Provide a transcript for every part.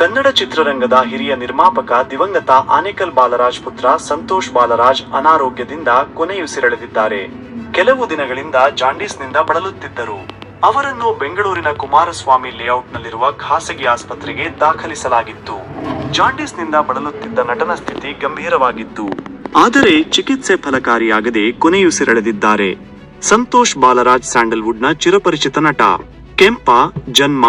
ಕನ್ನಡ ಚಿತ್ರರಂಗದ ಹಿರಿಯ ನಿರ್ಮಾಪಕ ದಿವಂಗತ ಆನೇಕಲ್ ಬಾಲರಾಜ್ ಪುತ್ರ ಸಂತೋಷ್ ಬಾಲರಾಜ್ ಅನಾರೋಗ್ಯದಿಂದ ಕೊನೆಯುಸಿರೆಳೆದಿದ್ದಾರೆ. ಕೆಲವು ದಿನಗಳಿಂದ ಜಾಂಡೀಸ್ನಿಂದ ಬಳಲುತ್ತಿದ್ದರು. ಅವರನ್ನು ಬೆಂಗಳೂರಿನ ಕುಮಾರಸ್ವಾಮಿ ಲೇಔಟ್ನಲ್ಲಿರುವ ಖಾಸಗಿ ಆಸ್ಪತ್ರೆಗೆ ದಾಖಲಿಸಲಾಗಿತ್ತು. ಜಾಂಡೀಸ್ನಿಂದ ಬಳಲುತ್ತಿದ್ದ ನಟನ ಸ್ಥಿತಿ ಗಂಭೀರವಾಗಿತ್ತು. ಆದರೆ ಚಿಕಿತ್ಸೆ ಫಲಕಾರಿಯಾಗದೆ ಕೊನೆಯುಸಿರೆಳೆದಿದ್ದಾರೆ. ಸಂತೋಷ್ ಬಾಲರಾಜ್ ಸ್ಯಾಂಡಲ್ವುಡ್ನ ಚಿರಪರಿಚಿತ ನಟ. ಕೆಂಪ, ಜನ್ಮ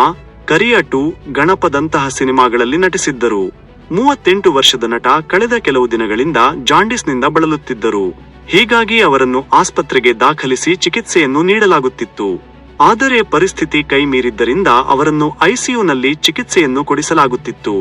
ಕರಿಯಟು ಗಣಪದಂತಹ ಸಿನಿಮಾಗಳಲ್ಲಿ ನಟಿಸಿದ್ದರು. ಮೂವತ್ತೆಂಟು ವರ್ಷದ ನಟ ಕಳೆದ ಕೆಲವು ದಿನಗಳಿಂದ ಜಾಂಡಿಸ್ನಿಂದ ಬಳಲುತ್ತಿದ್ದರು. ಹೀಗಾಗಿ ಅವರನ್ನು ಆಸ್ಪತ್ರೆಗೆ ದಾಖಲಿಸಿ ಚಿಕಿತ್ಸೆಯನ್ನು ನೀಡಲಾಗುತ್ತಿತ್ತು. ಆದರೆ ಪರಿಸ್ಥಿತಿ ಕೈಮೀರಿದ್ದರಿಂದ ಅವರನ್ನು ಐಸಿಯುನಲ್ಲಿ ಚಿಕಿತ್ಸೆಯನ್ನು ಕೊಡಿಸಲಾಗುತ್ತಿತ್ತು.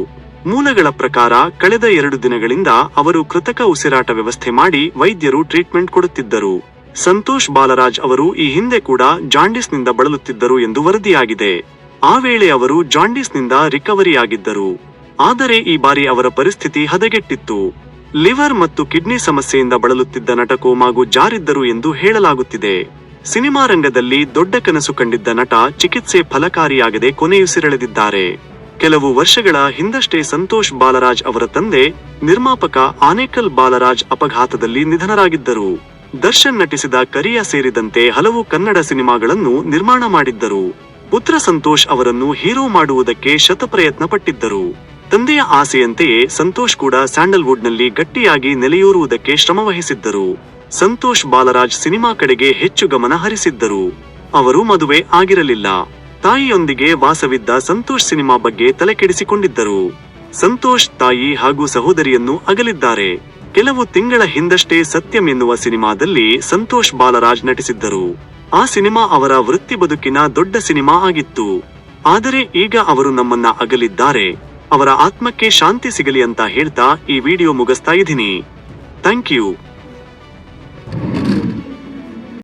ಮೂಲಗಳ ಪ್ರಕಾರ ಕಳೆದ ಎರಡು ದಿನಗಳಿಂದ ಅವರು ಕೃತಕ ಉಸಿರಾಟ ವ್ಯವಸ್ಥೆ ಮಾಡಿ ವೈದ್ಯರು ಟ್ರೀಟ್ಮೆಂಟ್ ಕೊಡುತ್ತಿದ್ದರು. ಸಂತೋಷ್ ಬಾಲರಾಜ್ ಅವರು ಈ ಹಿಂದೆ ಕೂಡ ಜಾಂಡಿಸ್ನಿಂದ ಬಳಲುತ್ತಿದ್ದರು ಎಂದು ವರದಿಯಾಗಿದೆ. ಆ ವೇಳೆ ಅವರು ಜಾಂಡೀಸ್ನಿಂದ ರಿಕವರಿಯಾಗಿದ್ದರು. ಆದರೆ ಈ ಬಾರಿ ಅವರ ಪರಿಸ್ಥಿತಿ ಹದಗೆಟ್ಟಿತ್ತು. ಲಿವರ್ ಮತ್ತು ಕಿಡ್ನಿ ಸಮಸ್ಯೆಯಿಂದ ಬಳಲುತ್ತಿದ್ದ ನಟ ಕೋಮಾಗು ಜಾರಿದ್ದರು ಎಂದು ಹೇಳಲಾಗುತ್ತಿದೆ. ಸಿನಿಮಾ ರಂಗದಲ್ಲಿ ದೊಡ್ಡ ಕನಸು ಕಂಡಿದ್ದ ನಟ ಚಿಕಿತ್ಸೆ ಫಲಕಾರಿಯಾಗದೆ ಕೊನೆಯುಸಿರೆಳೆದಿದ್ದಾರೆ ಕೆಲವು ವರ್ಷಗಳ ಹಿಂದಷ್ಟೇ ಸಂತೋಷ್ ಬಾಲರಾಜ್ ಅವರ ತಂದೆ, ನಿರ್ಮಾಪಕ ಆನೇಕಲ್ ಬಾಲರಾಜ್ ಅಪಘಾತದಲ್ಲಿ ನಿಧನರಾಗಿದ್ದರು. ದರ್ಶನ್ ನಟಿಸಿದ ಕರಿಯ ಸೇರಿದಂತೆ ಹಲವು ಕನ್ನಡ ಸಿನಿಮಾಗಳನ್ನು ನಿರ್ಮಾಣ ಮಾಡಿದ್ದರು. ಪುತ್ರ ಸಂತೋಷ್ ಅವರನ್ನು ಹೀರೋ ಮಾಡುವುದಕ್ಕೆ ಶತಪ್ರಯತ್ನ ಪಟ್ಟಿದ್ದರು ತಂದೆಯ ಆಸೆಯಂತೆಯೇ ಸಂತೋಷ್ ಕೂಡ ಸ್ಯಾಂಡಲ್ವುಡ್ನಲ್ಲಿ ಗಟ್ಟಿಯಾಗಿ ನೆಲೆಯೂರುವುದಕ್ಕೆ ಶ್ರಮವಹಿಸಿದ್ದರು. ಸಂತೋಷ್ ಬಾಲರಾಜ್ ಸಿನಿಮಾ ಕಡೆಗೆ ಹೆಚ್ಚು ಗಮನ ಹರಿಸಿದ್ದರು. ಅವರು ಮದುವೆ ಆಗಿರಲಿಲ್ಲ. ತಾಯಿಯೊಂದಿಗೆ ವಾಸವಿದ್ದ ಸಂತೋಷ್ ಸಿನಿಮಾ ಬಗ್ಗೆ ತಲೆಕೆಡಿಸಿಕೊಂಡಿದ್ದರು. ಸಂತೋಷ್ ತಾಯಿ ಹಾಗೂ ಸಹೋದರಿಯನ್ನು ಅಗಲಿದ್ದಾರೆ. ಕೆಲವು ತಿಂಗಳ ಹಿಂದಷ್ಟೇ ಸತ್ಯಂ ಎನ್ನುವ ಸಿನಿಮಾದಲ್ಲಿ ಸಂತೋಷ್ ಬಾಲರಾಜ್ ನಟಿಸಿದ್ದರು. ಆ ಸಿನಿಮಾ ಅವರ ವೃತ್ತಿ ಬದುಕಿನ ದೊಡ್ಡ ಸಿನಿಮಾ ಆಗಿತ್ತು. ಆದರೆ ಈಗ ಅವರು ನಮ್ಮನ್ನ ಅಗಲಿದ್ದಾರೆ. ಅವರ ಆತ್ಮಕ್ಕೆ ಶಾಂತಿ ಸಿಗಲಿ ಅಂತ ಹೇಳ್ತಾ ಈ ವಿಡಿಯೋ ಮುಗಿಸ್ತಾ ಇದ್ದೀನಿ. Thank you.